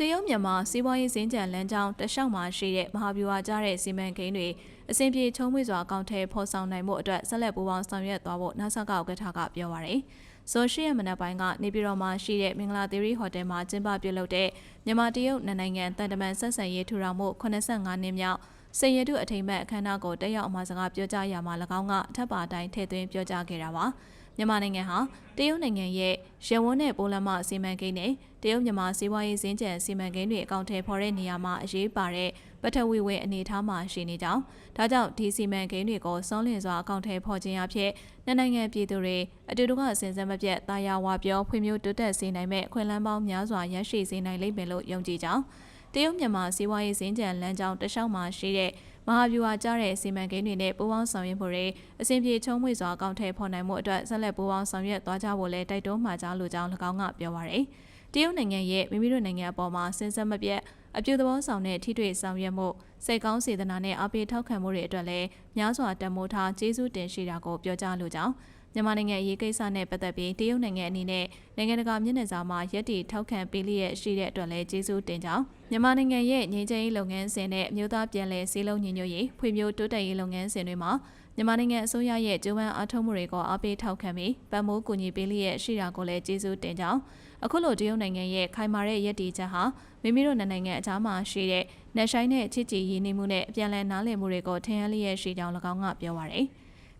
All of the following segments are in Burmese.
တရုတ်မြန်မာစီးပွားရေးစင်ကြံလမ်းကြောင်းတလျှောက်မှာရှိတဲ့မဟာဗျူဟာကြားတဲ့စီမံကိန်းတွေအစဉ်ပြေချုံးမွေစွာအကောင့်ထဲဖော်ဆောင်နိုင်မှုအတွက်ဆက်လက်ပူးပေါင်းဆောင်ရွက်သွားဖို့နာဆာကဥက္ကဋ္ဌကပြောပါရယ်။ဇော်ရှိရမနက်ပိုင်းကနေပြည်တော်မှာရှိတဲ့မင်္ဂလာသီရိဟိုတယ်မှာကျင်းပပြုလုပ်တဲ့မြန်မာတရုတ်နိုင်ငံတန်တမန်ဆက်ဆံရေးထူထောင်မှု85နှစ်မြောက်စေရတုအထိမ်းအမှတ်အခမ်းအနားကိုတက်ရောက်အမှာစကားပြောကြားရမှာ၎င်းကအထက်ပါတိုင်းထည့်သွင်းပြောကြားခဲ့တာပါ။ မြန်မာနိုင်ငံဟာတရုတ်နိုင်ငံရဲ့ရဝန်းနဲ့ပိုလန်မစီမံကိန်းနဲ့တရုတ်မြန်မာစီးပွားရေးစင်ကြံစီမံကိန်းတွေအကောင့်ထဲပေါ်တဲ့နေရာမှာအရေးပါတဲ့ပထဝီဝင်အနေအထားမှာရှိနေကြောင်းဒါကြောင့်ဒီစီမံကိန်းတွေကိုစောင်းလင်စွာအကောင့်ထဲပေါ်ခြင်းအဖြစ်နှစ်နိုင်ငံပြည်သူတွေအတူတူကစဉ်ဆက်မပြတ်တာယာဝါပြောဖွံ့ဖြိုးတိုးတက်စေနိုင်မဲ့အခွင့်အလမ်းပေါင်းများစွာရရှိစေနိုင်လိမ့်မယ်လို့ယုံကြည်ကြောင်းတရုတ်မြန်မာစီးပွားရေးစင်ကြံလမ်းကြောင်းတလျှောက်မှာရှိတဲ့ မဟာဗျူဟာကျတဲ့စီမံကိန်းတွေနဲ့ပူးပေါင်းဆောင်ရွက်မှုတွေအစဉ်ပြေချုံးမွေစွာအကောင့်ထဲပေါ်နိုင်မှုအတွက်ဆက်လက်ပူးပေါင်းဆောင်ရွက်သွားကြဖို့လည်းတိုက်တွန်းမှာကြားလိုကြောင်း၎င်းကပြောပါရယ်တရုတ်နိုင်ငံရဲ့မိမိတို့နိုင်ငံအပေါ်မှာစဉ်ဆက်မပြတ်အပြုသဘောဆောင်တဲ့ထိတွေ့ဆောင်ရွက်မှုစိတ်ကောင်းစေတနာနဲ့အပိထောက်ခံမှုတွေအတွက်လည်းများစွာတမိုးထားကျေးဇူးတင်ရှိတာကိုပြောကြားလိုကြောင်း မြန်မာနိုင်ငံအရေးကိစ္စနဲ့ပတ်သက်ပြီးတရုတ်နိုင်ငံအနေနဲ့နိုင်ငံတကာမျက်နှာစာမှာရက်တီထောက်ခံပေးလျက်ရှိတဲ့အတွက်လည်းကျေးဇူးတင်ကြောင်းမြန်မာနိုင်ငံရဲ့ငြိမ်းချမ်းရေးလုပ်ငန်းစဉ်နဲ့မြို့သားပြည်လဲစည်းလုံးညီညွတ်ရေးဖွံ့ဖြိုးတိုးတက်ရေးလုပ်ငန်းစဉ်တွေမှာမြန်မာနိုင်ငံအစိုးရရဲ့ကြိုးပမ်းအားထုတ်မှုတွေကိုအားပေးထောက်ခံပြီးဗန်မိုးကူညီပေးလျက်ရှိတာကိုလည်းကျေးဇူးတင်ကြောင်းအခုလိုတရုတ်နိုင်ငံရဲ့ခိုင်မာတဲ့ရည်တည်ချက်ဟာမိမိတို့နိုင်ငံအကြားမှာရှိတဲ့နယ်ဆိုင်တဲ့ချစ်ကြည်ရင်းနှီးမှုနဲ့အပြန်အလှန်နားလည်မှုတွေကိုထင်ဟလျက်ရှိကြောင်း၎င်းကပြောပါရယ်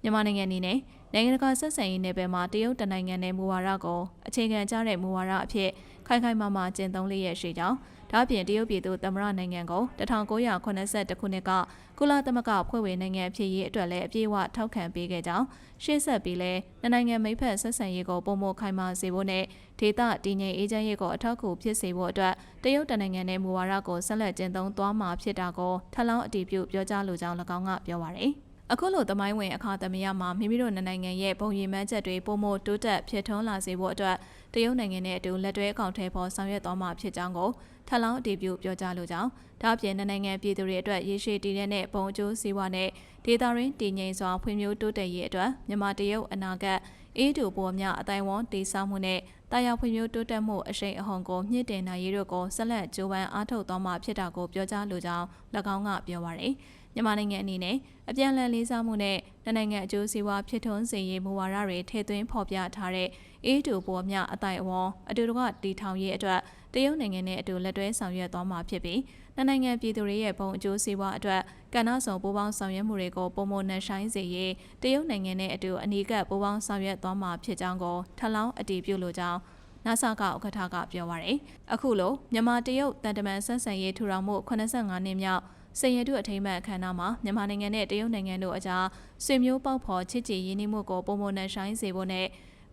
မြန်မာနိုင်ငံအနေနဲ့နိုင်ငံတကာဆက်ဆံရေးနယ်ပယ်မှာတရုတ်တနိုင်ငံနဲ့မူဝါဒကိုအခြေခံကျတဲ့မူဝါဒအဖြစ်ခိုင်ခိုင်မာမာကျင့်သုံးလျက်ရှိကြောင်းဒါ့အပြင်တရုတ်ပြည်သူသမ္မတနိုင်ငံကို1982ခုနှစ်ကကုလသမဂ္ဂဖွဲ့ဝင်နိုင်ငံဖြစ်ရေးအတွက်လည်းအပြည့်အဝထောက်ခံပေးခဲ့ကြောင်းရှေ့ဆက်ပြီးလဲနိုင်ငံမိဖက်ဆက်ဆံရေးကိုပုံမခိုင်မာစေဖို့နဲ့ဒေသတည်ငြိမ်အေးချမ်းရေးကိုအထောက်အကူဖြစ်စေဖို့အတွက်တရုတ်တနိုင်ငံနဲ့မူဝါဒကိုဆက်လက်ကျင့်သုံးသွားမှာဖြစ်တာကိုထပ်လောင်းအတည်ပြုပြောကြားလိုကြောင်း၎င်းကပြောပါရယ် အခုလိုသမိုင်းဝင်အခါသမယမှာမိမိတို့နိုင်ငံရဲ့ပုံရိပ်မှန်းချက်တွေပုံမတိုးတက်ဖြစ်ထွန်းလာစေဖို့အတွက်တရုတ်နိုင်ငံနဲ့အတူလက်တွဲအကောင့်ထဲပေါ်ဆောင်ရွက်သွားမှာဖြစ်ကြောင်းကိုထပ်လောင်းအတည်ပြုပြောကြားလိုကြောင်းဒါအပြင်နိုင်ငံပြည်သူတွေအတွက်ရေရှည်တည်တဲ့ပုံအကျိုးစီးပွားနဲ့ဒေသရင်းတည်ငြိမ်စွာဖွံ့ဖြိုးတိုးတက်ရေးအတွက်မြန်မာတရုတ်အနာဂတ် အေးတူပေါ်များအတိုင်းဝန်တည်ဆောက်မှုနဲ့တာယာဖွံ့ဖြိုးတိုးတက်မှုအရှိန်အဟုန်ကိုမြင့်တင်နိုင်ရေးတို့ကိုဆက်လက်ကြိုးပမ်းအားထုတ်သွားမှာဖြစ်တာကိုပြောကြားလိုကြောင်း၎င်းကပြောပါရယ်မြန်မာနိုင်ငံအနေနဲ့အပြန်အလှန်လေးစားမှုနဲ့ နိုင်ငံအကျိုးစီးပွားဖြစ်ထွန်းစေရေးမူဝါဒတွေထည့်သွင်းဖော်ပြထားတဲ့အေးတူပေါ်မြအတိုင်အဝန်းအတူတကွတီထောင်ရေးအတွက်တရုတ်နိုင်ငံနဲ့အတူလက်တွဲဆောင်ရွက်သွားမှာဖြစ်ပြီးနိုင်ငံပြည်သူတွေရဲ့ဘုံအကျိုးစီးပွားအတွက်ကဏ္ဍဆောင်ပူးပေါင်းဆောင်ရွက်မှုတွေကိုပုံမနှဆိုင်စေရေးတရုတ်နိုင်ငံနဲ့အတူအနီးကပ်ပူးပေါင်းဆောင်ရွက်သွားမှာဖြစ်ကြောင်းကိုထပ်လောင်းအတည်ပြုလိုကြောင်းနာဆာကဥက္ကဋ္ဌကပြောပါရယ်အခုလိုမြန်မာတရုတ်တန်တမန်ဆက်ဆံရေးထူထောင်မှု85နှစ်မြောက် စင်ရတုအထိမ်းအမှတ်အခမ်းအနားမှာမြန်မာနိုင်ငံနဲ့တရုတ်နိုင်ငံတို့အကြားဆွေမျိုးပေါက်ဖော်ချစ်ကြည်ရင်းနှီးမှုကိုပုံမနှဆိုင်စေဖို့နဲ့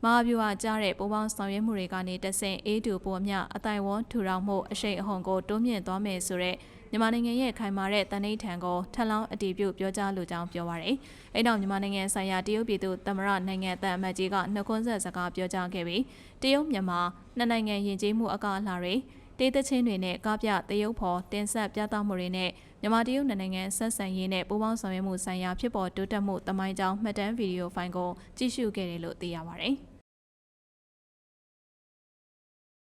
မဟာဗျူဟာကြားတဲ့ပူးပေါင်းဆောင်ရွက်မှုတွေကနေတဆင့်အေးတူပေါ်မြအတိုင်ဝန်းထူထောင်မှုအရှိန်အဟုန်ကိုတိုးမြင့်သွားမယ်ဆိုတဲ့မြန်မာနိုင်ငံရဲ့ခိုင်မာတဲ့တနိဋ္ဌာန်ကိုထပ်လောင်းအတည်ပြုပြောကြားလိုကြောင်းပြောပါရယ်။အဲနောက်မြန်မာနိုင်ငံဆိုင်ရာတရုတ်ပြည်သူသမ္မတနိုင်ငံတန်အမတ်ကြီးကနှုတ်ခွန်းဆက်စကားပြောကြားခဲ့ပြီးတရုတ်မြန်မာနှစ်နိုင်ငံယဉ်ကျေးမှုအကာအလှတွေ တေးသချင်းတွေနဲ့ကားပြတရုတ်ဖော်တင်ဆက်ပြသမှုတွေနဲ့မြန်မာတရုတ်နိုင်ငံဆက်ဆံရေးနဲ့ပူးပေါင်းဆောင်ရွက်မှုဆိုင်ရာဖြစ်ပေါ်တိုးတက်မှုတမိုင်းကြောင်းမှတ်တမ်းဗီဒီယိုဖိုင်ကိုကြည့်ရှုခဲ့တယ်လို့သိရပါတယ်။